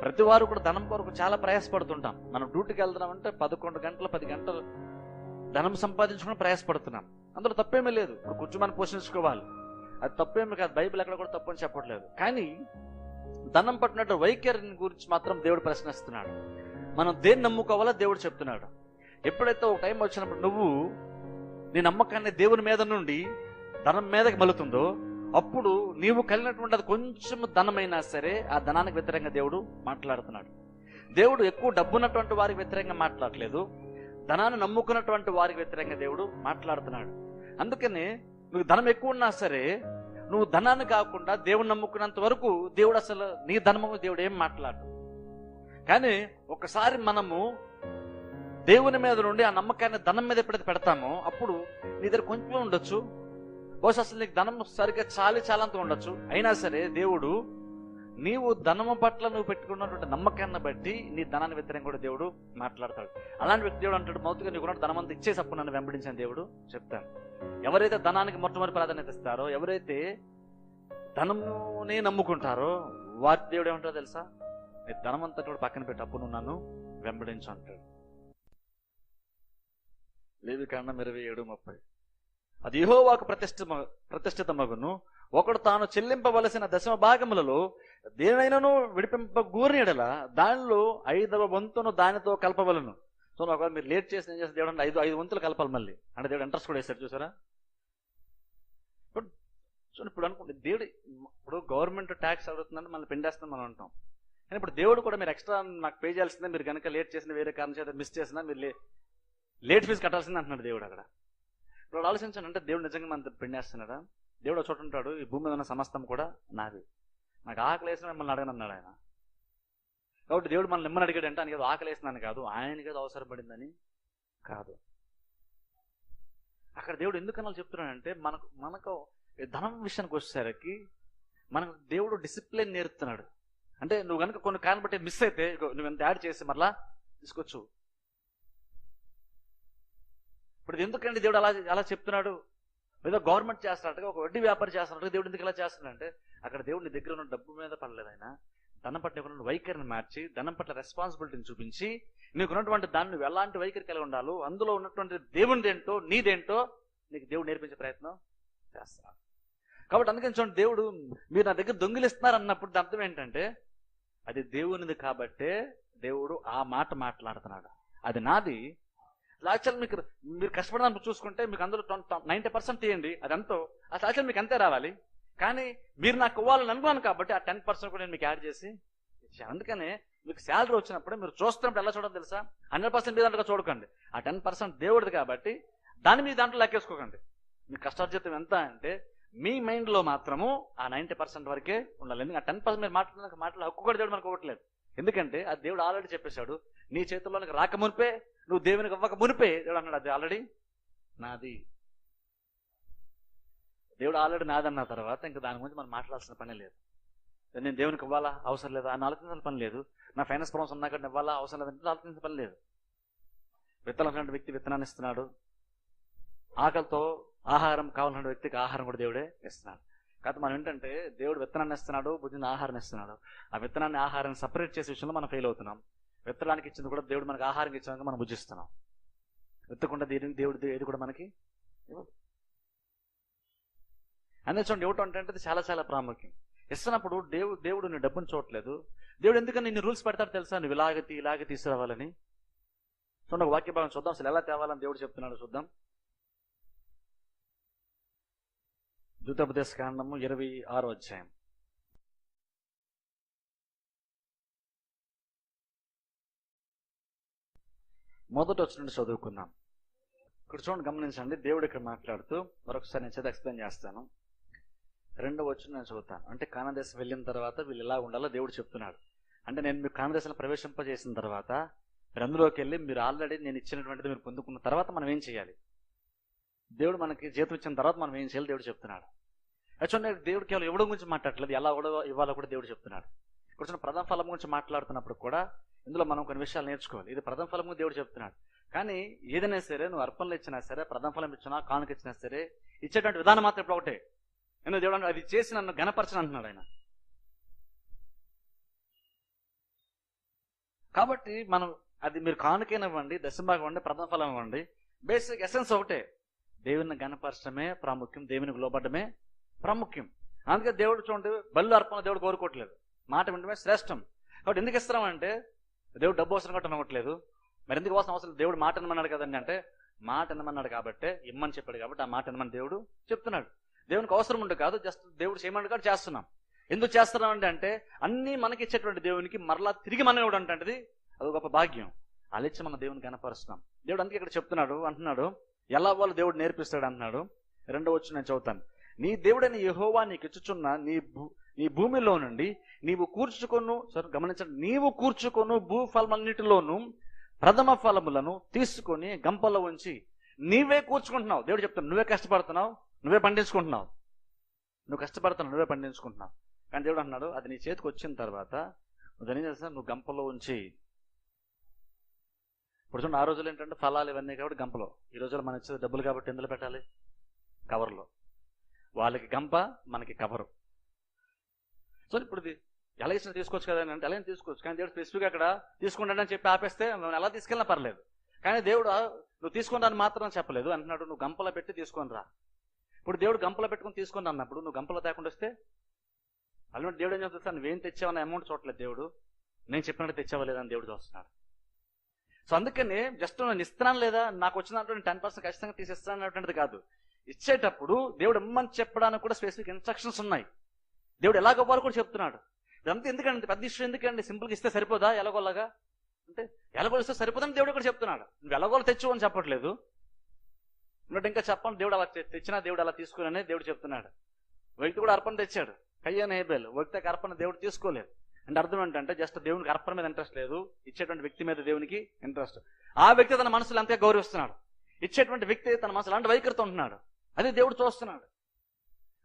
ప్రతి వారు కూడా ధనం కొరకు చాలా ప్రయాసపడుతుంటాం. మనం డ్యూటీకి వెళ్తున్నామంటే పదకొండు గంటలు పది గంటలు ధనం సంపాదించుకుని ప్రయాసపడుతున్నాం. అందులో తప్పేమీ లేదు. ఇప్పుడు కుటుంబాన్ని పోషించుకోవాలి అది తప్పేమీ కాదు. బైబిల్ ఎక్కడ కూడా తప్పు అని చెప్పట్లేదు. కానీ ధనం పట్టినట్టు వైఖరిని గురించి మాత్రం దేవుడు ప్రశ్నిస్తున్నాడు. మనం దేన్ని నమ్ముకోవాలో దేవుడు చెప్తున్నాడు. ఎప్పుడైతే ఒక టైం వచ్చినప్పుడు నువ్వు నీ నమ్మకాన్ని దేవుని మీద నుండి ధనం మీదకి మలుతుందో అప్పుడు నీవు కలిగినటువంటి అది కొంచెం ధనమైనా సరే ఆ ధనానికి వ్యతిరేకంగా దేవుడు మాట్లాడుతున్నాడు. దేవుడు ఎక్కువ డబ్బున్నటువంటి వారికి వ్యతిరేకంగా మాట్లాడలేదు ధనాన్ని నమ్ముకున్నటువంటి వారికి వ్యతిరేకంగా దేవుడు మాట్లాడుతున్నాడు. అందుకని నువ్వు ధనం ఎక్కువ ఉన్నా సరే నువ్వు ధనాన్ని కాకుండా దేవుడు నమ్ముకున్నంత వరకు దేవుడు అసలు నీ ధనము దేవుడు ఏం మాట్లాడు కానీ ఒకసారి మనము దేవుని మీద నుండి ఆ నమ్మకాన్ని ధనం మీద ఎప్పుడైతే పెడతామో అప్పుడు నీ దగ్గర కొంచెం ఉండొచ్చు బహుశా అసలు నీకు ధనం సరిగ్గా చాలి చాలంత ఉండొచ్చు. అయినా సరే దేవుడు నీవు ధనము పట్ల నువ్వు పెట్టుకున్నటువంటి నమ్మకాన్ని బట్టి నీ ధనాన్ని వ్యతిరేకంగా కూడా దేవుడు మాట్లాడతాడు. అలాంటి వ్యక్తి దేవుడు అంటాడు మౌతుగా నీకు ధనం అంతా ఇచ్చేసి అప్పుడు నన్ను వెంబడించిన దేవుడు చెప్తాను ఎవరైతే ధనానికి మొట్టమొదటి ప్రాధాన్యత ఇస్తారో ఎవరైతే ధనమునే నమ్ముకుంటారో వారి దేవుడు ఏమంటారో తెలుసా? నీ ధనం అంతా కూడా పక్కన పెట్టి అప్పుడు నువ్వు నన్ను వెంబడించు అంటాడు. లేదు కారణం ఇరవై ఏడు ముప్పై. అది యహోవాకు ప్రతిష్ఠ ప్రతిష్ఠిత మగును ఒకడు తాను చెల్లింపవలసిన దశమ భాగములలో దేనైనాను విడిపింప దానిలో ఐదవ వంతును దానితో కలపవలను. సో ఒకవేళ మీరు లేట్ చేసి ఏం చేస్తే దేవుడు ఐదు ఐదు వంతులు కలపాలి మళ్ళీ. అంటే దేవుడు ఇంట్రెస్ట్ కూడా వేశారు చూసారా? సో ఇప్పుడు అనుకోండి దేవుడు ఇప్పుడు గవర్నమెంట్ ట్యాక్స్ అడుగుతుందంటే మళ్ళీ పిండేస్తాం మనం అంటాం. కానీ ఇప్పుడు దేవుడు కూడా మీరు ఎక్స్ట్రా నాకు పే చేయాల్సిందే మీరు కనుక లేట్ చేసిన వేరే కారణం చేత మిస్ చేసినా మీరు లేట్ ఫీజు కట్టాల్సిందే అంటున్నాడు దేవుడు అక్కడ. ఇప్పుడు ఆలోచించండి అంటే దేవుడు నిజంగా మన పిండేస్తున్నాడా దేవుడు ఒక ఈ భూమి మీద ఉన్న సమస్తం కూడా నాది. నాకు ఆకలి వేసిన మిమ్మల్ని అడగనన్నాడు ఆయన. కాబట్టి దేవుడు మనల్ని నిమ్మని అడిగాడు అంటే ఆయనకి ఏదో ఆకలి వేసినాను కాదు ఆయనకి ఏదో అవసరపడిందని కాదు. అక్కడ దేవుడు ఎందుకన్నా చెప్తున్నాడంటే మనకు మనకు ధనం విషయానికి వచ్చేసరికి మనకు దేవుడు డిసిప్లిన్ నేర్పుతున్నాడు. అంటే నువ్వు కనుక కొన్ని కారణం బట్టి మిస్ అయితే నువ్వు ఎంత యాడ్ చేసి మరలా తీసుకోవచ్చు ఇప్పుడు ఎందుకండి దేవుడు అలా అలా చెప్తున్నాడు? ఏదో గవర్నమెంట్ చేస్తున్నట్టుగా ఒక వడ్డీ వ్యాపారం చేస్తున్నట్టుగా దేవుడు ఎందుకు ఇలా చేస్తున్నాడంటే అక్కడ దేవుడు నీ దగ్గర ఉన్న డబ్బు మీద పడలేదు ఆయన. ధనం పట్ల నీకున్న వైఖరిని మార్చి ధనం పట్ల రెస్పాన్సిబిలిటీని చూపించి నీకున్నటువంటి దాన్ని నువ్వు ఎలాంటి వైఖరి కలిగి ఉండాలో అందులో ఉన్నటువంటి దేవునిదేంటో నీదేంటో నీకు దేవుడు నేర్పించే ప్రయత్నం చేస్తున్నాడు కాబట్టి అందుకని చూడండి దేవుడు మీరు నా దగ్గర దొంగిలిస్తున్నారు అన్నప్పుడు దాని అర్థం ఏంటంటే అది దేవునిది కాబట్టే దేవుడు ఆ మాట మాట్లాడుతున్నాడు. అది నాది లాక్చర్ మీకు మీరు కష్టపడడానికి చూసుకుంటే మీకు అందరూ నైంటీ పర్సెంట్ తీయండి అది ఎంతో లాక్చర్ మీకు అంతే రావాలి. కానీ మీరు నాకు ఇవ్వాలని అనుకున్నాను కాబట్టి ఆ టెన్ పర్సెంట్ కూడా నేను మీకు యాడ్ చేసి అందుకనే మీకు శాలరీ వచ్చినప్పుడు మీరు చూస్తున్నప్పుడు ఎలా చూడాలి తెలుసా? హండ్రెడ్ పర్సెంట్ మీ దాంట్లో చూడకండి. ఆ టెన్ పర్సెంట్ దేవుడిది కాబట్టి దాన్ని మీ దాంట్లో లెక్కేసుకోకండి. మీ కష్టార్జితం ఎంత అంటే మీ మైండ్లో మాత్రము ఆ నైంటీ పర్సెంట్ వరకే ఉండాలి. ఎందుకంటే ఆ టెన్ పర్సెంట్ మీరు మాట్లాడిన మాటలు హక్కు కూడా దేవుడు మనకు ఇవ్వట్లేదు. ఎందుకంటే ఆ దేవుడు ఆల్రెడీ చెప్పేశాడు నీ చేతుల్లోనికి రాకమునిపే నువ్వు దేవునికి ఇవ్వక మునిపే. దేవుడు అన్నాడు అది ఆల్రెడీ నాది. దేవుడు ఆల్రెడీ నాదన్న తర్వాత ఇంకా దాని గురించి మనం మాట్లాడాల్సిన పని లేదు. నేను దేవునికి ఇవ్వాలా? అవసరం లేదా? అని ఆలోచించాల్సిన పని లేదు. నా ఫైనాన్స్ ప్రాబ్లమ్స్ ఉన్నా కానీ ఇవ్వాలా? అవసరం లేదంటే ఆలోచించిన పని లేదు. విత్తనం వ్యక్తి విత్తనాన్ని ఇస్తున్నాడు. ఆకలితో ఆహారం కావాలన్న వ్యక్తికి ఆహారం కూడా దేవుడే ఇస్తున్నాడు. కాకపోతే మనం ఏంటంటే దేవుడు విత్తనాన్ని ఇస్తున్నాడు బుద్ధిని ఆహారం ఇస్తున్నాడు. ఆ విత్తనాన్ని ఆహారాన్ని సపరేట్ చేసే విషయంలో మనం ఫెయిల్ అవుతున్నాం. విత్తడానికి ఇచ్చింది కూడా దేవుడు మనకి ఆహారం ఇచ్చినాక మనం భుజిస్తున్నాం. విత్తకుండా దీని దేవుడు ఏది కూడా మనకి ఇవ్వదు. అదే చూడండి ఇవ్వటం అంటే చాలా చాలా ప్రాముఖ్యం. ఇస్తున్నప్పుడు దేవుడు దేవుడు నీ డబ్బును చూడట్లేదు. దేవుడు ఎందుకని నిన్ను రూల్స్ పెడతాడు తెలుసా? నువ్వు ఇలాగతి ఇలాగ తీసుకురావాలని. చూడండి ఒక వాక్య భాగం చూద్దాం. అసలు ఎలా తేవాలని దేవుడు చెప్తున్నాడు చూద్దాం. ద్వితోపదేశ కాండము ఇరవై ఆరో అధ్యాయం. మొదట వచ్చినట్టు చదువుకున్నాం ఇక్కడ చూడండి గమనించండి దేవుడు ఇక్కడ మాట్లాడుతూ మరొకసారి నేను చేత ఎక్స్ప్లెయిన్ చేస్తాను. రెండో వచ్చిన నేను చదువుతాను. అంటే కానదేశం వెళ్ళిన తర్వాత వీళ్ళు ఎలా ఉండాలో దేవుడు చెప్తున్నాడు. అంటే నేను మీకు కానదేశంలో ప్రవేశింపజేసిన తర్వాత మీరు అందులోకి వెళ్ళి మీరు ఆల్రెడీ నేను ఇచ్చినటువంటిది మీరు పొందుకున్న తర్వాత మనం ఏం చేయాలి? దేవుడు మనకి జీతం ఇచ్చిన తర్వాత మనం ఏం చేయాలి? దేవుడు చెప్తున్నాడు. యాక్చువల్ దేవుడు కేవలం ఇవ్వడం గురించి మాట్లాడలేదు ఎలా కూడా ఇవ్వాలో కూడా దేవుడు చెప్తున్నాడు. ఇక్కడ ప్రథమ ఫలం గురించి మాట్లాడుతున్నప్పుడు కూడా ఇందులో మనం కొన్ని విషయాలు నేర్చుకోవాలి. ఇది ప్రథమ ఫలము దేవుడు చెప్తున్నాడు. కానీ ఏదైనా సరే నువ్వు అర్పణలు ఇచ్చినా సరే ప్రథమ ఫలం ఇచ్చినా కానుక ఇచ్చినా సరే ఇచ్చేటువంటి విధానం మాత్రం ఇప్పుడు ఒకటే. నేను దేవుడు అది చేసి నన్ను గణపరచను అంటున్నాడు ఆయన. కాబట్టి మనం అది మీరు కానుకైన ఇవ్వండి దశభాగం ఇవ్వండి ప్రథమ ఫలం ఇవ్వండి. బేసిక్ ఎసెన్స్ ఒకటే. దేవుని గణపరచడమే ప్రాముఖ్యం దేవునికి లోబడమే ప్రాముఖ్యం. అందుకే దేవుడు చూడండి బల్లు అర్పణ దేవుడు కోరుకోవట్లేదు. మాట వినడమే శ్రేష్టం. కాబట్టి ఎందుకు ఇస్తున్నామంటే దేవుడు డబ్బు అవసరం కాబట్టి అనవట్లేదు మరి ఎందుకు అవసరం అవసరం దేవుడు మాట అనమన్నాడు కదండి అంటే మాట అనమన్నాడు కాబట్టి ఇమ్మని చెప్పాడు కాబట్టి ఆ మాట అనమని దేవుడు చెప్తున్నాడు. దేవునికి అవసరం ఉండదు కాదు జస్ట్ దేవుడు చేయమన్నాడు కాబట్టి చేస్తున్నాం. ఎందుకు చేస్తున్నాం అంటే అన్ని మనకి ఇచ్చేటువంటి దేవునికి మరలా తిరిగి మనం ఇవ్వడం అంటే అది గొప్ప భాగ్యం. అలిచ్చి మన దేవుని కనపరుస్తున్నాం దేవుడు అందుకే ఇక్కడ చెప్తున్నాడు అంటున్నాడు ఎలా వాళ్ళు దేవుడు నేర్పిస్తాడు అంటున్నాడు. రెండో వచ్చి నేను చదువుతాను. నీ దేవుడైన యహోవా నీకు ఇచ్చుచున్న నీ భూ నీ భూమిలో నుండి నీవు కూర్చుకొను గమనించండి నీవు కూర్చుకొను భూఫలమన్నిటిలోను ప్రథమ ఫలములను తీసుకొని గంపలో ఉంచి నీవే కూర్చుకుంటున్నావు. దేవుడు చెప్తాను నువ్వే కష్టపడుతున్నావు నువ్వే పండించుకుంటున్నావు. నువ్వు కష్టపడుతున్నావు నువ్వే పండించుకుంటున్నావు. కానీ దేవుడు అన్నాడు అది నీ చేతికి వచ్చిన తర్వాత నువ్వు దాన్ని ఏం నువ్వు గంపలో ఉంచి. ఇప్పుడు చూడండి ఆ రోజులు ఏంటంటే ఫలాలు ఇవన్నీ కాబట్టి గంపలో. ఈ రోజుల్లో మన ఇచ్చే డబ్బులు కాబట్టి ఎందులో పెట్టాలి? కవర్లో. వాళ్ళకి గంప మనకి కవరు. సో ఇప్పుడు ఇది ఎలా ఇచ్చినా తీసుకోవచ్చు కదా అంటే ఎలా తీసుకోవచ్చు. కానీ దేవుడు స్పెసిఫిక్గా అక్కడ తీసుకుంటాడని చెప్పి ఆపేస్తే మనం ఎలా తీసుకెళ్ళినా పర్లేదు. కానీ దేవుడు నువ్వు తీసుకుంటాను మాత్రం చెప్పలేదు. అంటున్నాడు నువ్వు గంపలో పెట్టి తీసుకొని రా. ఇప్పుడు దేవుడు గంపలో పెట్టుకుని తీసుకొని అన్నప్పుడు నువ్వు గంపలో తేకుండా వస్తే అలాంటి దేవుడు ఏం చేస్తాను నువ్వేం తెచ్చావన్న అమౌంట్ చూడలేదు దేవుడు. నేను చెప్పినట్టు తెచ్చావా లేదని దేవుడు చూస్తున్నాడు. సో అందుకని జస్ట్ నేను ఇస్తున్నాను లేదా నాకు వచ్చినటువంటి టెన్ పర్సెంట్ ఖచ్చితంగా తీసిస్తాను అనేటువంటిది కాదు. ఇచ్చేటప్పుడు దేవుడు ఇమ్మని చెప్పడానికి కూడా స్పెసిఫిక్ ఇన్స్ట్రక్షన్స్ ఉన్నాయి. దేవుడు ఎలాగవ్వాలి కూడా చెప్తున్నాడు. ఇదంతా ఎందుకండి? పెద్ద ఇష్యూ ఎందుకండి? సింపుల్గా ఇస్తే సరిపోదా? ఎలాగోలాగా? అంటే ఎలాగో ఇస్తే సరిపోదని దేవుడు కూడా చెప్తున్నాడు. నువ్వు ఎలాగోలు తెచ్చు అని చెప్పట్లేదు. నువ్వు ఇంకా చెప్పండి దేవుడు అలా తెచ్చినా దేవుడు అలా తీసుకుని దేవుడు చెప్తున్నాడు. వ్యక్తి కూడా అర్పణ తెచ్చాడు. కయ్యాన హేబేల్ వ్యక్తికి అర్పణ దేవుడు తీసుకోలేదు. అంటే అర్థం ఏంటంటే జస్ట్ దేవునికి అర్పణ మీద ఇంట్రెస్ట్ లేదు. ఇచ్చేటువంటి వ్యక్తి మీద దేవునికి ఇంట్రెస్ట్. ఆ వ్యక్తి తన మనసులో అంతే గౌరవిస్తున్నాడు. ఇచ్చేటువంటి వ్యక్తి తన మనసులో అంటే వైఖరితో ఉంటున్నాడు. అదే దేవుడు చూస్తున్నాడు.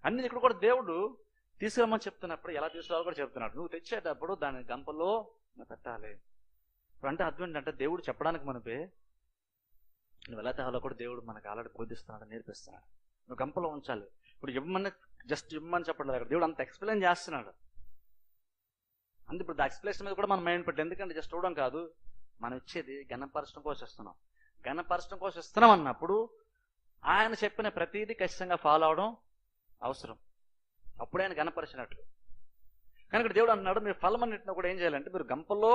అన్ని ఇక్కడ కూడా దేవుడు తీసుకురమ్మని చెప్తున్నప్పుడు ఎలా తీసుకురావాలో కూడా చెప్తున్నాడు. నువ్వు తెచ్చేటప్పుడు దాని గంపలో పెట్టాలి. ఇప్పుడు అంటే అర్థం ఏంటంటే దేవుడు చెప్పడానికి మనపే నువ్వు ఎలా తేవాలో కూడా దేవుడు మనకు ఆల్రెడీ బోధిస్తున్నాడు నేర్పిస్తున్నాడు. నువ్వు గంపలో ఉంచాలి. ఇప్పుడు ఇవ్వమని జస్ట్ ఇవ్వమని చెప్పడం లేదు. దేవుడు అంత ఎక్స్ప్లెయిన్ చేస్తున్నాడు. అందు ఇప్పుడు ఎక్స్ప్లెనేషన్ మీద కూడా మనం మైండ్ పెట్టి ఎందుకంటే జస్ట్ చూడడం కాదు. మనం ఇచ్చేది గణపరచడం కోసం ఇస్తున్నాం గణపరచడం కోసం ఇస్తున్నాం అన్నప్పుడు ఆయన చెప్పిన ప్రతిదీ ఖచ్చితంగా ఫాలో అవడం అవసరం. అప్పుడే ఆయన కనపరిచినట్లు. కానీ ఇక్కడ దేవుడు అంటున్నాడు మీరు ఫలమన్నింటిని కూడా ఏం చేయాలంటే మీరు గంపలో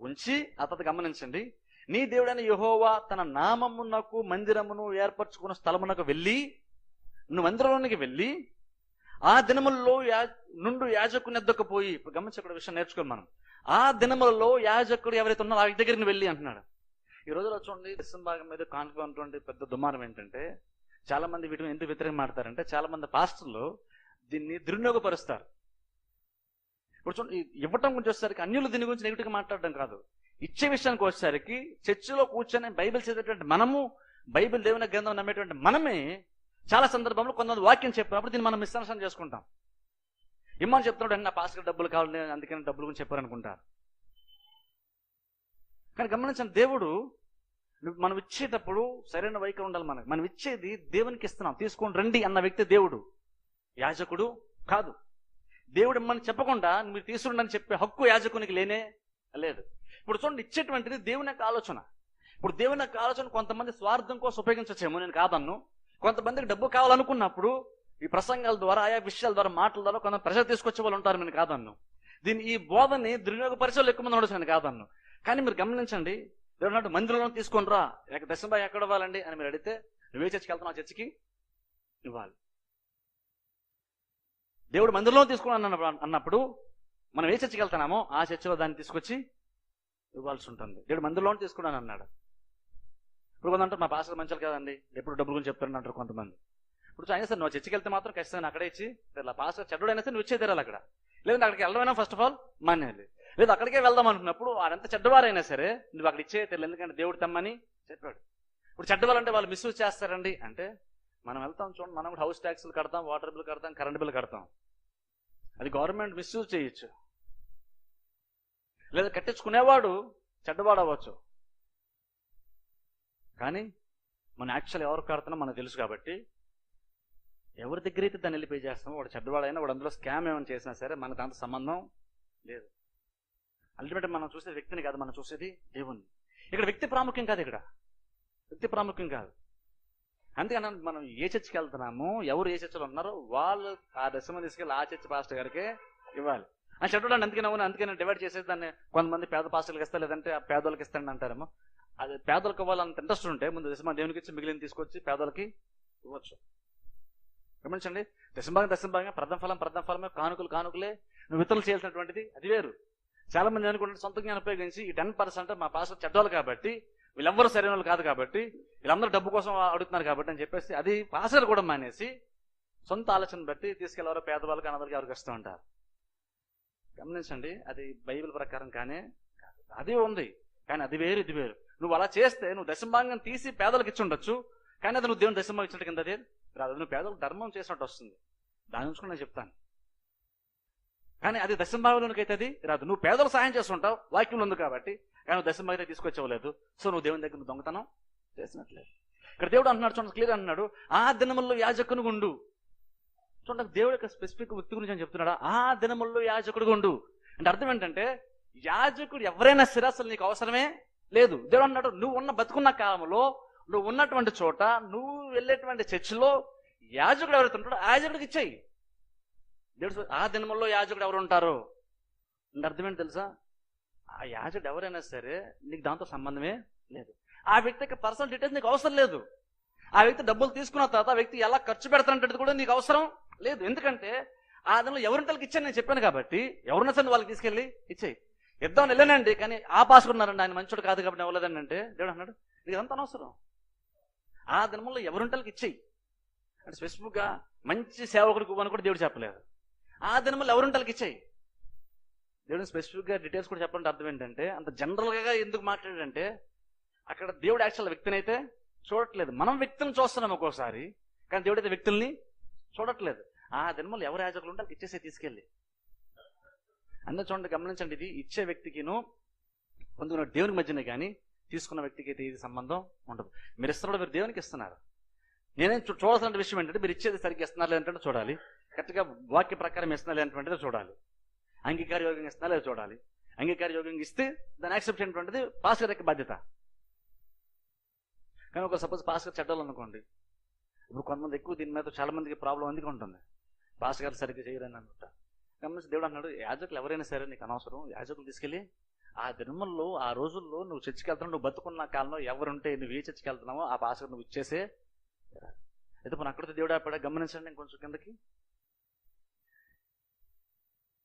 ఉంచి అతను గమనించండి. నీ దేవుడైన యహోవా తన నామమునకు మందిరమును ఏర్పరచుకున్న స్థలమునకు వెళ్ళి నువ్వు మందిరంలోనికి వెళ్ళి ఆ దినములలో యా నుండు యాజకుని ఎద్దకు పోయి ఇప్పుడు గమనించి విషయం నేర్చుకోండి మనం. ఆ దినములలో యాజకుడు ఎవరైతే ఉన్నారో వారి దగ్గరికి వెళ్ళి అంటున్నాడు. ఈ రోజులో చూడండి దశం భాగం మీద కాన్ఫిడెంట్ పెద్ద దుమారం ఏంటంటే చాలా మంది వీటిని ఎందుకు వ్యతిరేకం మాడతారంటే చాలా మంది పాస్టర్లు దీన్ని దుర్వినియోగపరుస్తారు. ఇప్పుడు చూడండి ఇవ్వటం గురించి వచ్చేసరికి అన్యులు దీని గురించి నెగిటివ్గా మాట్లాడడం కాదు. ఇచ్చే విషయానికి వచ్చేసరికి చర్చిలో కూర్చొని బైబిల్ చదివేటువంటి మనము బైబిల్ దేవుని గ్రంథం నమ్మేటువంటి మనమే చాలా సందర్భంలో కొంతమంది వాక్యం చెప్పినప్పుడు దీన్ని మనం మిస్అండర్స్టాండ్ చేసుకుంటాం. ఇమ్మని చెప్తున్నాడు నా పాస్టర్ డబ్బులు కావాలి అందుకని డబ్బులు గురించి చెప్పారనుకుంటారు. కానీ గమనించండి దేవుడు మనం ఇచ్చేటప్పుడు సరైన వైఖరి ఉండాలి మనకు. మనం ఇచ్చేది దేవునికి ఇస్తున్నాం తీసుకొని రండి అన్న వ్యక్తి దేవుడు. యాజకుడు కాదు. దేవుడు ఇమ్మని చెప్పకుండా మీరు తీసుకుండని చెప్పే హక్కు యాజకునికి లేనే లేదు. ఇప్పుడు చూడండి ఇచ్చేటువంటిది దేవుని యొక్క ఆలోచన. ఇప్పుడు దేవుని యొక్క ఆలోచన కొంతమంది స్వార్థం కోసం ఉపయోగించచ్చేమో నేను కాదన్ను. కొంతమందికి డబ్బు కావాలనుకున్నప్పుడు ఈ ప్రసంగాల ద్వారా ఆయా విషయాల ద్వారా మాటల ద్వారా కొంత ప్రెషర్ తీసుకొచ్చే వాళ్ళు ఉంటారు నేను కాదన్ను. దీని ఈ బోధని దుర్వినియోగపరిచే ఎక్కువ మంది ఉండొచ్చు నేను కాదన్ను. కానీ మీరు గమనించండి దేవుడు మందిరంలో తీసుకొని రా. దశంబాయి ఎక్కడ ఇవ్వాలండి? అని మీరు అడిగితే నువ్వే చర్చికి వెళ్తావు ఆ చర్చికి ఇవ్వాలి. దేవుడు మందిరంలో తీసుకున్నాను అన్నప్పుడు అన్నప్పుడు మనం ఏ చర్చికి వెళ్తున్నామో ఆ చర్చిలో దాన్ని తీసుకొచ్చి ఇవ్వాల్సి ఉంటుంది. దేవుడు మందిరంలో తీసుకున్నాను అన్నాడు. ఇప్పుడు కొంత మా పాస్టర్ మంచిది కదండి. ఎప్పుడు డబ్బులు గురించి చెప్తాను అంటారు కొంతమంది. ఇప్పుడు అయినా సరే నువ్వు చర్చికి వెళ్తే మాత్రం ఖచ్చితంగా అక్కడే ఇచ్చి తెరలా. పాస్టర్ అయినా సరే నువ్వు ఇచ్చే తెరాలి అక్కడ. లేదంటే అక్కడికి వెళ్ళడమైనా ఫస్ట్ ఆఫ్ ఆల్ మానేయాలి లేదు అక్కడికే వెళ్దాం అనుకున్నప్పుడు వాడంత చెడ్డవారైనా సరే నువ్వు అక్కడ ఇచ్చే తెలియదు ఎందుకంటే దేవుడు తెమ్మని చెప్పాడు. ఇప్పుడు చెడ్డవాళ్ళంటే వాళ్ళు మిస్యూజ్ చేస్తారండి అంటే మనం వెళ్తాం చూడండి మనం కూడా హౌస్ ట్యాక్స్లు కడతాం వాటర్ బిల్ కడతాం కరెంట్ బిల్ కడతాం. అది గవర్నమెంట్ మిస్యూజ్ చేయొచ్చు. లేదా కట్టించుకునేవాడు చెడ్డవాడు అవ్వచ్చు కానీ మనం యాక్చువల్ ఎవరు కడుతున్నా మనకు తెలుసు కాబట్టి ఎవరి దగ్గర అయితే దాన్ని వెళ్ళి పే చేస్తామో వాడు చెడ్డవాడైనా వాడు అందులో స్కామ్ ఏమైనా చేసినా సరే మన దాంతో సంబంధం లేదు. అల్టిమేట్ మనం చూసేది వ్యక్తిని కాదు మనం చూసేది దేవుణ్ణి. ఇక్కడ వ్యక్తి ప్రాముఖ్యం కాదు ఇక్కడ. వ్యక్తి ప్రాముఖ్యం కాదు. అందుకని మనం ఏ చర్చికి వెళ్తున్నాము ఎవరు ఏ చర్చలో ఉన్నారో వాళ్ళు ఆ దశమ తీసుకెళ్ళి ఆ చర్చి పాస్టర్ గారికి ఇవ్వాలి. అని చెప్పడం అందుకని అవును అందుకని డివైడ్ చేసేది దాన్ని కొంతమంది పేద పాస్టర్లకు ఇస్తా లేదంటే ఆ పేదోళ్ళకి ఇస్తాను అంటారేమో. అది పేదలకు ఇవ్వాలంత ఇంట్రెస్ట్ ఉంటే ముందు దశమ దేవునికి ఇచ్చి మిగిలిన తీసుకొచ్చి పేదలకి ఇవ్వచ్చు. గమనించండి. దశంభాగం దశంభాగం ప్రథమ ఫలం ప్రథమ ఫలమే కానుకలు కానుకలే. నువ్వు ఇతరులు చేయాల్సినటువంటిది అది వేరు. చాలా మంది అనుకుంటే సొంత జ్ఞానం ఉపయోగించి ఈ టెన్ పర్సెంట్ మా పాస్టర్ చెడ్డోళ్ళు కాబట్టి వీళ్ళందరూ సరైన వాళ్ళు కాదు కాబట్టి వీళ్ళందరూ డబ్బు కోసం అడుగుతున్నారు కాబట్టి అని చెప్పేసి అది పాసర్ కూడా మానేసి సొంత ఆలోచన బట్టి తీసుకెళ్ళవారు పేదవాళ్ళకి అన్నదరికి ఎవరికి వస్తూ ఉంటారు గమనించండి అది బైబిల్ ప్రకారం కానీ అది ఉంది కానీ అది వేరు ఇది వేరు. నువ్వు అలా చేస్తే నువ్వు దశమాంగం తీసి పేదలకు ఇచ్చి ఉండొచ్చు కానీ అది నువ్వు దేవుని దశమాంగం ఇచ్చినట్టు కింద అదే రాదు. నువ్వు పేదలకు ధర్మం చేసినట్టు వస్తుంది. దాని నుంచి నేను చెప్తాను. కానీ అది దశంభాగంలోనికి అయితే అది రాదు. నువ్వు పేదలకు సహాయం చేస్తుంటావు వాక్యంలో ఉంది కాబట్టి కానీ నువ్వు దశంభాగం అయితే తీసుకొచ్చేవలేదు. సో నువ్వు దేవుని దగ్గర దొంగతనం చేసినట్లేదు. ఇక్కడ దేవుడు అంటున్నాడు చూడండి క్లియర్ అంటున్నాడు ఆ దినముల్లో యాజకును ఉండు చూడండి దేవుడు యొక్క స్పెసిఫిక్ వ్యక్తి గురించి అని చెప్తున్నాడా? ఆ దినముల్లో యాజకుడు ఉండు అంటే అర్థం ఏంటంటే యాజకుడు ఎవరైనా సరే అసలు నీకు అవసరమే లేదు. దేవుడు అన్నాడు నువ్వు ఉన్న బతుకున్న కాలంలో నువ్వు ఉన్నటువంటి చోట నువ్వు వెళ్ళేటువంటి చర్చిలో యాజకుడు ఎవరైతే ఉంటాడో ఆ యాజకుడికి ఇచ్చేయి. దేవుడు ఆ దినముల్లో యాజకుడు ఎవరు ఉంటారు? అంటే అర్థం ఏంటి తెలుసా? ఆ యాజకుడు ఎవరైనా సరే నీకు దాంతో సంబంధమే లేదు. ఆ వ్యక్తికి పర్సనల్ డీటెయిల్స్ నీకు అవసరం లేదు. ఆ వ్యక్తి డబ్బులు తీసుకున్న తర్వాత ఆ వ్యక్తి ఎలా ఖర్చు పెడతానంటే కూడా నీకు అవసరం లేదు. ఎందుకంటే ఆ దినంలో ఎవరింతలకి ఇచ్చాను నేను చెప్పాను కాబట్టి ఎవరిన సరే వాళ్ళకి తీసుకెళ్ళి ఇచ్చేయి. ఇద్దాం వెళ్ళానండి కానీ ఆ పాసుకున్నారండి ఆయన మంచోడు కాదు కాబట్టి ఇవ్వలేదండి అంటే దేవుడు అన్నాడు నీకు అంత అనవసరం. ఆ దినంలో ఎవరింటలకి ఇచ్చేయి. అంటే స్పెసిఫిక్గా మంచి సేవకుడికి అని కూడా దేవుడు చెప్పలేదు. ఆ దినములు ఎవరింటలకి ఇచ్చేయి? దేవుడు స్పెసిఫిక్గా డీటెయిల్స్ కూడా చెప్పాలంటే అర్థం ఏంటంటే అంత జనరల్గా ఎందుకు మాట్లాడాడంటే అక్కడ దేవుడు యాక్చువల్ వ్యక్తిని అయితే చూడట్లేదు. మనం వ్యక్తిని చూస్తున్నాం ఒక్కోసారి కానీ దేవుడు అయితే వ్యక్తుల్ని చూడట్లేదు. ఆ జన్మలు ఎవరు యాజకులు ఉంటే ఇచ్చేసే తీసుకెళ్ళి. అందరూ చూడండి గమనించండి ఇది ఇచ్చే వ్యక్తికిను పొందుకున్న దేవునికి మధ్యనే కానీ తీసుకున్న వ్యక్తికి అయితే ఇది సంబంధం ఉండదు. మీరు ఇస్తున్నప్పుడు మీరు దేవునికి ఇస్తున్నారు. నేనేం చూ- చూడాల్సిన విషయం ఏంటంటే మీరు ఇచ్చేది సరిగ్గా ఇస్తున్నారు లేదంటే చూడాలి. కరెక్ట్గా వాక్య ప్రకారం ఇస్తున్నారు లేదంటే చూడాలి. అంగీకార యోగంగా ఇస్తున్నా లేదా చూడాలి. అంగీకార యోగంగా ఇస్తే దాని యాక్సెప్ట్ చేయటువంటిది పాస్కర్ యొక్క బాధ్యత. కానీ ఒక సపోజ్ పాస్కర్ చెడ్డలు అనుకోండి. ఇప్పుడు కొంతమంది ఎక్కువ దీని మీద చాలా మందికి ప్రాబ్లం అందుకు ఉంటుంది. పాస్కర్ సరిగ్గా చేయరని అనుకుంటా గమనించి దేవుడు అన్నాడు యాజకులు ఎవరైనా సరే నీకు అనవసరం. యాజకులు తీసుకెళ్ళి ఆ దినముల్లో ఆ రోజుల్లో నువ్వు చర్చికి వెళ్తున్నావు నువ్వు బతుకున్న కాలంలో ఎవరుంటే నువ్వు ఏ చర్చికి వెళ్తున్నావో ఆ పాస్కర్ నువ్వు ఇచ్చేసే. అయితే మన అక్కడ దేవుడు ఆపాడా? గమనించండి కొంచెం కిందకి.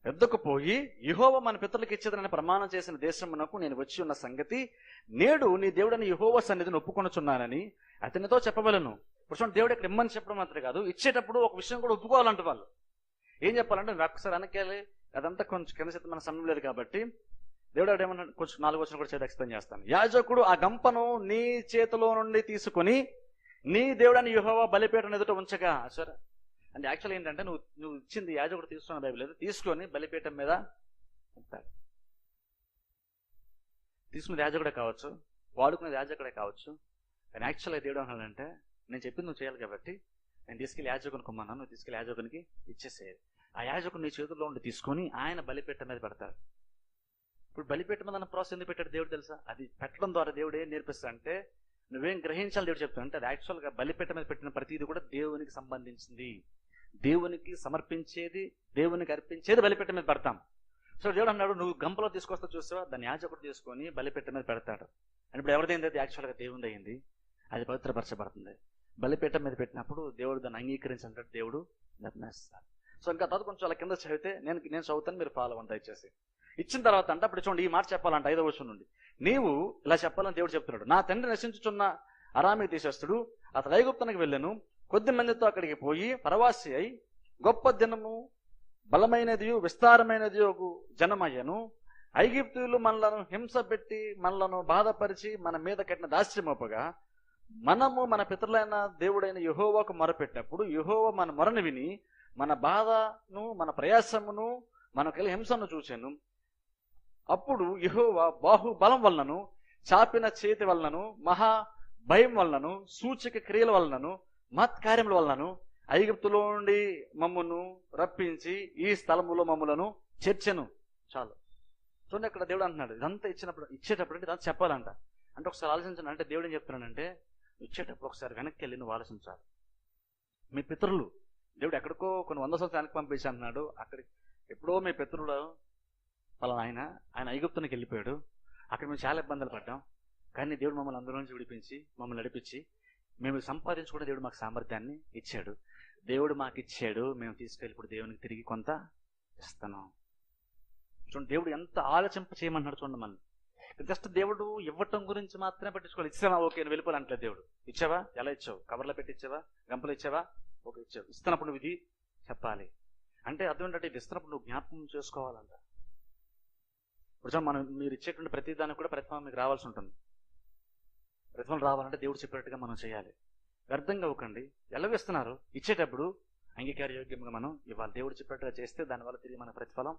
ఎద్దకు పోయి యహోవ మన పితరులకు ఇచ్చేదని ప్రమాణం చేసిన దేశమునకు నేను వచ్చి ఉన్న సంగతి నేడు నీ దేవుడని యహోవ సన్నిధిని ఒప్పుకొనుచున్నానని అతనితో చెప్పవలను. ఇప్పుడు దేవుడు ఇక్కడ ఇమ్మని చెప్పడం మాత్రమే కాదు ఇచ్చేటప్పుడు ఒక విషయం కూడా ఒప్పుకోవాలంట వాళ్ళు. ఏం చెప్పాలంటే నేను ఒక్కసారి వెనకాలి అదంతా కొంచెం కింద చేత మన సమయం లేదు కాబట్టి దేవుడు ఏమన్నా కొంచెం నాలుగు వచ్చిన కూడా చేతి ఎక్స్ప్లెయిన్ చేస్తాను. యాజకుడు ఆ గంపను నీ చేతిలో నుండి తీసుకొని నీ దేవుడని యుహోవా బలిపేట ఎదుట ఉంచగా సరే. అంటే యాక్చువల్ ఏంటంటే నువ్వు నువ్వు ఇచ్చింది యాజకుడు తీసుకున్న బైబిల్. లేదు తీసుకొని బలిపీఠం మీద ఉంటాడు తీసుకున్న యాజకుడే కావచ్చు వాడుకునే యాజకుడే కావచ్చు. కానీ యాక్చువల్గా దేవుడు అన్నాడంటే నేను చెప్పింది నువ్వు చేయాలి కాబట్టి నేను తీసుకెళ్ళి యాజకుని కొమ్మన్నాను నువ్వు తీసుకెళ్ళి యాజకునికి ఇచ్చేసేయాలి ఆ యాజకుడు నీ చేతుల్లో ఉండి తీసుకొని ఆయన బలిపీఠం మీద పెడతాడు. ఇప్పుడు బలిపీఠం మీద అన్న ప్రాసెస్ ఎందుకు పెట్టాడు దేవుడు తెలుసా? అది పెట్టడం ద్వారా దేవుడు ఏం నేర్పిస్తా అంటే నువ్వేం గ్రహించాలి దేవుడు చెప్తాను అంటే అది యాక్చువల్గా బలిపీఠం మీద పెట్టిన ప్రతిదీ కూడా దేవునికి సంబంధించింది. దేవునికి సమర్పించేది దేవునికి అర్పించేది బలిపెట్ట మీద పెడతాం. సో దేవుడు అన్నాడు నువ్వు గంపలో తీసుకొస్తా చూసావా? దాన్ని యాజకుడు తీసుకొని బలిపెట్ట మీద పెడతాడు. అని ఇప్పుడు ఎవరిదైంది అది యాక్చువల్గా దేవుని అయింది. అది పవిత్రపరచబడుతుంది. బలిపీఠం మీద పెట్టినప్పుడు దేవుడు దాన్ని అంగీకరించినట్టు దేవుడు నిర్ణయిస్తాడు. సో ఇంకా తర్వాత కొంచెం అలా కింద చదివితే నేను నేను చదువుతాను మీరు ఫాలో అవ్వండి దయచేసి. ఇచ్చిన తర్వాత అంటే అప్పుడు చూడండి ఈ మాట చెప్పాలంట ఐదో వర్షం నుండి. నీవు ఇలా చెప్పాలని దేవుడు చెప్తున్నాడు. నా తండ్రి నశించుచున్న అరామి దేశస్థుడు అతడు ఐగుప్తునికి వెళ్ళాను. కొద్ది మందితో అక్కడికి పోయి పరవాసి అయి గొప్ప దినము బలమైనది విస్తారమైనది ఒక జనమయ్యను. ఐగిప్తులు మనలను హింస పెట్టి మనలను బాధపరిచి మన మీద కట్టిన దాస్యమోపగా మనము మన పితరులైన దేవుడైన యహోవాకు మొరపెట్టినప్పుడు యహోవ మన మొరను విని మన బాధను మన ప్రయాసమును మన కలిగి హింసను చూశాను అప్పుడు యహోవ బాహుబలం వలనను చాపిన చేతి వలనను మహా భయం వలనను సూచక క్రియల వలనను మత్కార్యముల వలనను ఐగుప్తులో నుండి మమ్మును రప్పించి ఈ స్థలములో మమ్ములను చేర్చను. చాలు. చూడండి అక్కడ దేవుడు అంటున్నాడు. ఇదంతా ఇచ్చినప్పుడు ఇచ్చేటప్పుడు అంటే ఇదంతా చెప్పాలంట. అంటే ఒకసారి ఆలోచించండి. అంటే దేవుడు ఏం చెప్తున్నాడంటే ఇచ్చేటప్పుడు ఒకసారి వెనక్కి వెళ్ళి నువ్వు ఆలోచించాలి. మీ పితరులు దేవుడు ఎక్కడికో కొన్ని వంద సంవత్సరాలు వెనక్కి పంపించి అంటున్నాడు. అక్కడికి ఎప్పుడో మీ పితరులు పలానా ఆయన ఆయన ఐగుప్తునికి వెళ్ళిపోయాడు. అక్కడ మేము చాలా ఇబ్బందులు పడ్డాం. కానీ దేవుడు మమ్మల్ని అందరి నుంచి విడిపించి మమ్మల్ని నడిపించి మేము సంపాదించుకున్న దేవుడు మాకు సామర్థ్యాన్ని ఇచ్చాడు. దేవుడు మాకు ఇచ్చాడు. మేము తీసుకెళ్ళి ఇప్పుడు దేవునికి తిరిగి కొంత ఇస్తున్నాం. చూడండి దేవుడు ఎంత ఆలోచింప చేయమన్నాడు చూడండి మనం జస్ట్ దేవుడు ఇవ్వటం గురించి మాత్రమే పట్టించుకోవాలి. ఇచ్చావా ఓకే నువ్వు వెళ్ళిపోవాలంటలేదు దేవుడు. ఇచ్చావా? ఎలా ఇచ్చావు? కవర్లో పెట్టి ఇచ్చావా? గంపలు ఇచ్చావా? ఓకే ఇచ్చావు. ఇస్తున్నప్పుడు నువ్వు ఇది చెప్పాలి. అంటే అర్థం ఏంటంటే ఇది ఇస్తున్నప్పుడు నువ్వు జ్ఞాపకం చేసుకోవాలంట. ఇప్పుడు మనం మీరు ఇచ్చేటువంటి ప్రతి దానికి కూడా ప్రతిఫలం మీకు రావాల్సి ఉంటుంది. ప్రతిఫలం రావాలంటే దేవుడు చెప్పినట్టుగా మనం చేయాలి. వ్యర్థంగా అవ్వకండి ఎలవిస్తున్నారు ఇచ్చేటప్పుడు అంగీకార యోగ్యంగా మనం ఇవాళ దేవుడు చెప్పినట్టుగా చేస్తే దానివల్ల తిరిగి మన ప్రతిఫలం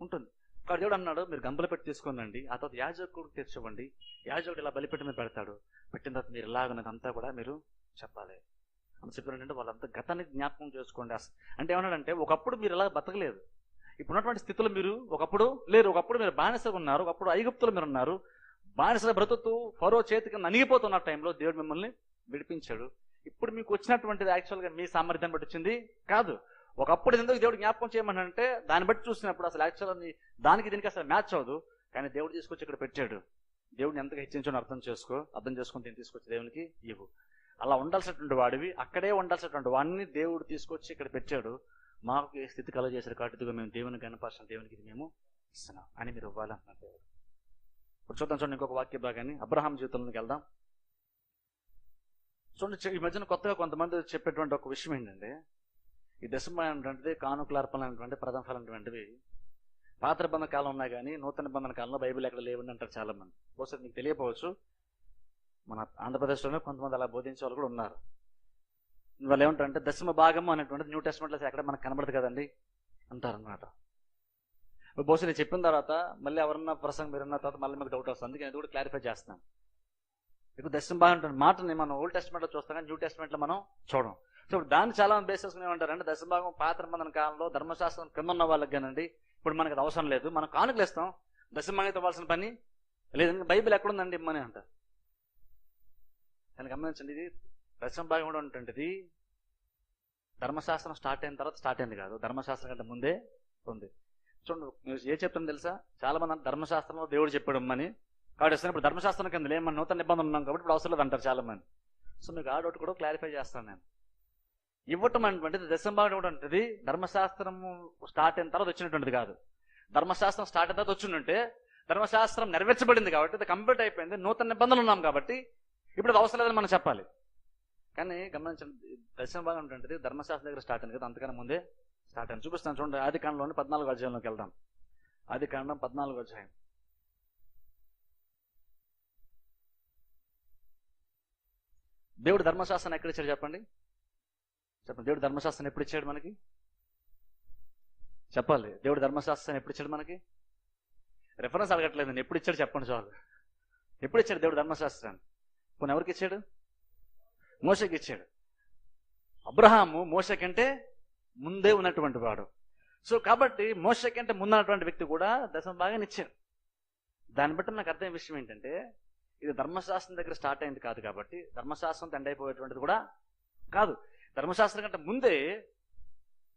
ఉంటుంది. కాబట్టి దేవుడు అన్నాడు మీరు గంపలు పెట్టి తీసుకోనండి. ఆ తర్వాత యాజకుడు తెచ్చివ్వండి యాజకుడు ఇలా బలిపెట్టి మీద పెడతాడు. పెట్టిన తర్వాత మీరు ఇలాగన్నదంతా కూడా మీరు చెప్పాలి. అని చెప్పినట్టు వాళ్ళంతా గతాన్ని జ్ఞాపకం చేసుకోండి. అంటే ఏమన్నాడంటే ఒకప్పుడు మీరు ఇలా బతకలేదు. ఇప్పుడు ఉన్నటువంటి స్థితిలో మీరు ఒకప్పుడు లేరు. ఒకప్పుడు మీరు బానిసగా ఉన్నారు. ఒకప్పుడు ఐగుప్తులు మీరు ఉన్నారు. బానిసల బ్రతుకుతూ ఫరో చేతికి నలిగిపోతున్న టైంలో దేవుడు మిమ్మల్ని విడిపించాడు. ఇప్పుడు మీకు వచ్చినటువంటిది యాక్చువల్గా మీ సామర్థ్యాన్ని బట్టి వచ్చింది? కాదు. ఒకప్పుడు ఎందుకు దేవుడు జ్ఞాపకం చేయమనంటే దాన్ని బట్టి చూసినప్పుడు అసలు యాక్చువల్ దానికి దీనికి అసలు మ్యాచ్ అవ్వదు. కానీ దేవుడు తీసుకొచ్చి ఇక్కడ పెట్టాడు. దేవుడిని ఎంతగా హెచ్చించని అర్థం చేసుకో అర్థం చేసుకుని దీన్ని తీసుకొచ్చి దేవునికి ఇవ్వు. అలా ఉండాల్సినటువంటి వాడివి అక్కడే ఉండాల్సినటువంటి వాడిని దేవుడు తీసుకొచ్చి ఇక్కడ పెట్టాడు. మాకు ఏ స్థితి కలగజేశారు? కాబట్టి మేము దేవుని కనపరిచిన దేవునికి ఇది మేము ఇస్తున్నాం. అని మీరు ఇవ్వాలంటున్నారు దేవుడు. ఇప్పుడు చూద్దాం చూడండి ఇంకొక వాక్య భాగాన్ని. అబ్రహాం జీవితంలోకి వెళ్దాం. చూడండి ఈ మధ్యన కొత్తగా కొంతమంది చెప్పేటువంటి ఒక విషయం ఏంటంటే ఈ దశమ అనేటువంటిది కానుకలార్పణ అనేటువంటి ప్రథమ ఫలం అనేటువంటివి పాత నిబంధన కాలం ఉన్నాయి కానీ నూతన నిబంధన కాలంలో బైబిల్ ఎక్కడ లేవని అంటారు చాలా మంది బహుశా మీకు తెలియకపోవచ్చు మన ఆంధ్రప్రదేశ్లోనే కొంతమంది అలా బోధించే వాళ్ళు కూడా ఉన్నారు. వాళ్ళు ఏమంటారంటే దశమ భాగము అనేటువంటిది న్యూ టెస్ట్మెంట్లో ఎక్కడ మనకు కనబడదు కదండి అంటారు అనమాట బహుశా నేను చెప్పిన తర్వాత మళ్ళీ ఎవరన్నా ప్రసంగం మీరు ఉన్న తర్వాత మళ్ళీ మీకు డౌట్ వస్తుంది. అందుకే నేను కూడా క్లారిఫై చేస్తాను ఇప్పుడు దర్శనం భాగం ఉంటుంది మాటని మనం ఓల్డ్ టెస్ట్మెంట్లో చూస్తాం కానీ న్యూ టెస్ట్మెంట్లో మనం చూడం సో ఇప్పుడు దాన్ని చాలా మంది బేస్ చేసుకుని ఏమంటారంటే దశభాగం భాగం మందన కాలంలో ధర్మశాస్త్రం కింద ఉన్న వాళ్ళకి కానండి. ఇప్పుడు మనకి అది అవసరం లేదు. మనం కానుకలు ఇస్తాం. దశభాగం ఇవ్వాల్సిన పని లేదంటే బైబిల్ ఎక్కడుందండి ఇమ్మని అంట దానికి గమనించండి. ఇది దశభాగం కూడా ఉంటుంటుంది. ధర్మశాస్త్రం స్టార్ట్ అయిన తర్వాత స్టార్ట్ అయింది కాదు. ధర్మశాస్త్రం కంటే ముందే ఉంది. చూడండి మీరు ఏ చెప్తాను తెలుసా? చాలా మంది ధర్మశాస్త్రంలో దేవుడు చెప్పాడు అని కాబట్టి వస్తే ఇప్పుడు ధర్మశాస్త్రం కింద లేమని నూతన నిబంధన ఉన్నాం కాబట్టి ఇప్పుడు అవసరం లేదు అంటారు చాలా మంది సో మీకు ఆ డౌట్ కూడా క్లారిఫై చేస్తాను నేను. ఇవ్వటం అనేటువంటిది దశంభాగం కూడా ఉంటుంది ధర్మశాస్త్రం స్టార్ట్ అయిన తర్వాత వచ్చినటువంటిది కాదు. ధర్మశాస్త్రం స్టార్ట్ అయిన తర్వాత వచ్చిందంటే ధర్మశాస్త్రం నెరవేర్చబడింది కాబట్టి కంప్లీట్ అయిపోయింది నూతన నిబంధనలు ఉన్నాం కాబట్టి ఇప్పుడు అవసరం లేదని మనం చెప్పాలి. కానీ గమనించండి దశంభాగం ఏంటంటే ధర్మశాస్త్రం దగ్గర స్టార్ట్ అయింది కదా అంతకన్నా ముందే స్టార్ట్ అయింది. చూపిస్తాను చూడండి. ఆది కాండంలోని పద్నాలుగు అధ్యాయంలోకి వెళ్దాం. ఆది కాండం పద్నాలుగు అధ్యాయం. దేవుడు ధర్మశాస్త్రం ఎక్కడ ఇచ్చాడు చెప్పండి? చెప్పండి. దేవుడు ధర్మశాస్త్రం ఎప్పుడు ఇచ్చాడు మనకి? చెప్పాలి. దేవుడు ధర్మశాస్త్రం ఎప్పుడు ఇచ్చాడు మనకి? రెఫరెన్స్ అడగట్లేదు నేను. ఎప్పుడు ఇచ్చాడు చెప్పండి చాలు. ఎప్పుడు ఇచ్చాడు దేవుడు ధర్మశాస్త్రాన్ని? పోనీ ఎవరికి ఇచ్చాడు? మోసకి ఇచ్చాడు. అబ్రహాము మోస కంటే ముందే ఉన్నటువంటి వాడు. సో కాబట్టి మోస కంటే ముందున్నటువంటి వ్యక్తి కూడా దశమ భాగాన్ని ఇచ్చారు దాన్ని బట్టి నాకు అర్థం విషయం ఏంటంటే ఇది ధర్మశాస్త్రం దగ్గర స్టార్ట్ అయింది కాదు కాబట్టి ధర్మశాస్త్రం తండ్రి అయిపోయేటువంటిది కూడా కాదు. ధర్మశాస్త్రం కంటే ముందే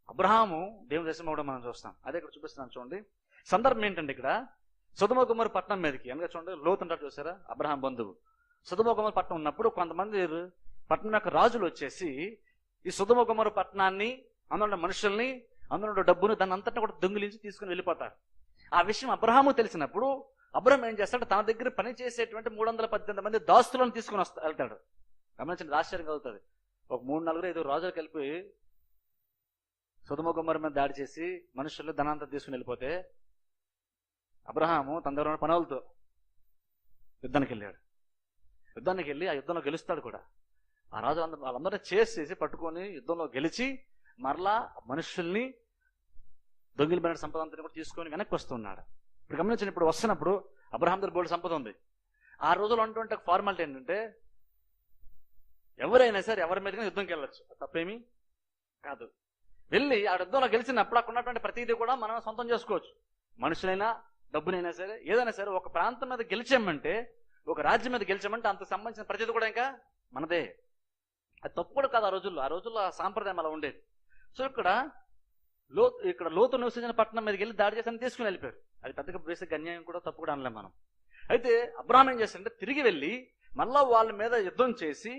అబ్రహాము దేవుని దశం అవ్వడం మనం చూస్తాం. అదే ఇక్కడ చూపిస్తున్నాను చూడండి. సందర్భం ఏంటంటే ఇక్కడ సుధమ కుమారు పట్టణం మీదకి అనగా చూడండి లోతుంటారు చూసారా? అబ్రహాం బంధువు. సుధమ కుమారు ఉన్నప్పుడు కొంతమంది పట్నం యొక్క రాజులు వచ్చేసి ఈ సుధమ కుమారు పట్టణాన్ని అందులో మనుషుల్ని అందులో డబ్బును దాని అంతటా కూడా దొంగిలించి తీసుకుని వెళ్ళిపోతారు. ఆ విషయం అబ్రహాము తెలిసినప్పుడు అబ్రహం ఏం చేస్తాడు? తన దగ్గర పని చేసేటువంటి మూడు వందల పద్దెనిమిది మంది దాస్తులను తీసుకుని వస్తా వెళ్తాడు. గమనించండి ఆశ్చర్యం కలుగుతుంది. ఒక మూడు నలుగురు ఐదు రోజులు కలిపి సుధమ కుమారు మీద దాడి చేసి మనుషులు ధనాంతా తీసుకుని వెళ్ళిపోతే అబ్రహాము తన దగ్గర పనులతో యుద్ధానికి వెళ్ళాడు. యుద్ధానికి వెళ్ళి ఆ యుద్ధంలో గెలుస్తాడు కూడా. ఆ రాజు అందరూ వాళ్ళందరూ చేసేసి పట్టుకొని యుద్ధంలో గెలిచి మరలా మనుషుల్ని దొంగిలిపోయిన సంపద అంతా కూడా తీసుకొని వెనక్కి వస్తున్నాడు. ఇప్పుడు గమనించండి ఇప్పుడు వస్తున్నప్పుడు అబ్రహాం దగ్గర బోల్డ్ సంపద ఉంది. ఆ రోజుల్లో ఉన్నటువంటి ఫార్మాలిటీ ఏంటంటే ఎవరైనా సరే ఎవరి మీదకైనా యుద్ధంకి వెళ్ళొచ్చు. తప్పేమీ కాదు. వెళ్ళి ఆ యుద్ధంలో గెలిచినప్పుడు అక్కడ ఉన్నటువంటి ప్రతిదీ కూడా మనం సొంతం చేసుకోవచ్చు. మనుషులైనా డబ్బునైనా సరే ఏదైనా సరే ఒక ప్రాంతం మీద గెలిచామంటే ఒక రాజ్యం మీద గెలిచామంటే అంత సంబంధించిన ప్రతిది కూడా ఇంకా మనదే. అది తప్పు కూడా కాదు ఆ రోజుల్లో. ఆ రోజుల్లో ఆ సాంప్రదాయం అలా ఉండేది. సో ఇక్కడ లో ఇక్కడ లోతు నివసించిన పట్టణం మీదకి వెళ్ళి దాడి చేసి తీసుకుని వెళ్ళిపోయారు అది పెద్దగా వేసే అన్యాయం కూడా తప్పు కూడా అనలేం మనం. అయితే అబ్రహం ఏం చేస్తాడంటే తిరిగి వెళ్ళి మళ్ళా వాళ్ళ మీద యుద్ధం చేసి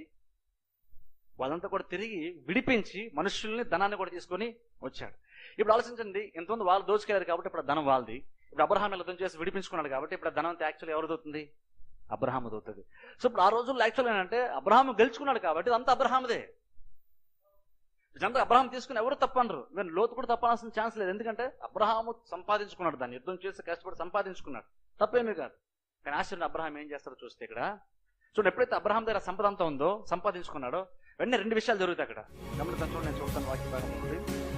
వాళ్ళంతా కూడా తిరిగి విడిపించి మనుషుల్ని ధనాన్ని కూడా తీసుకొని వచ్చాడు. ఇప్పుడు ఆలోచించండి ఎంతమంది వాళ్ళు దోచుకెళ్ళారు కాబట్టి ఇప్పుడు ధనం వాళ్ళది. ఇప్పుడు అబ్రహాం యుద్ధం చేసి విడిపించుకున్నాడు కాబట్టి ఇప్పుడు ధనం యాక్చువల్ ఎవరు దొరుకుతుంది అబ్రహాం దొరుకుతుంది సో ఇప్పుడు ఆ రోజుల్లో యాక్చువల్ ఏంటంటే అబ్రహాం గెలుచుకున్నాడు కాబట్టి అంతా అబ్రహాందే నిజంగా అబ్రహాం తీసుకుని ఎవరు తప్పనరు నేను లోతు కూడా తప్పనాల్సిన ఛాన్స్ లేదు. ఎందుకంటే అబ్రహాము సంపాదించుకున్నాడు దాన్ని. యుద్ధం చేసి కష్టపడి సంపాదించుకున్నాడు. తప్పేమీ కాదు. కానీ ఆశ్చర్యం అబ్రహాం ఏం చేస్తారో చూస్తే ఇక్కడ చూడండి ఎప్పుడైతే అబ్రహాం దగ్గర సంపద అంతా ఉందో సంపాదించుకున్నాడో వెంటనే రెండు విషయాలు జరుగుతాయి అక్కడ. గమనించండి నేను చూస్తాను వాక్యం భాగం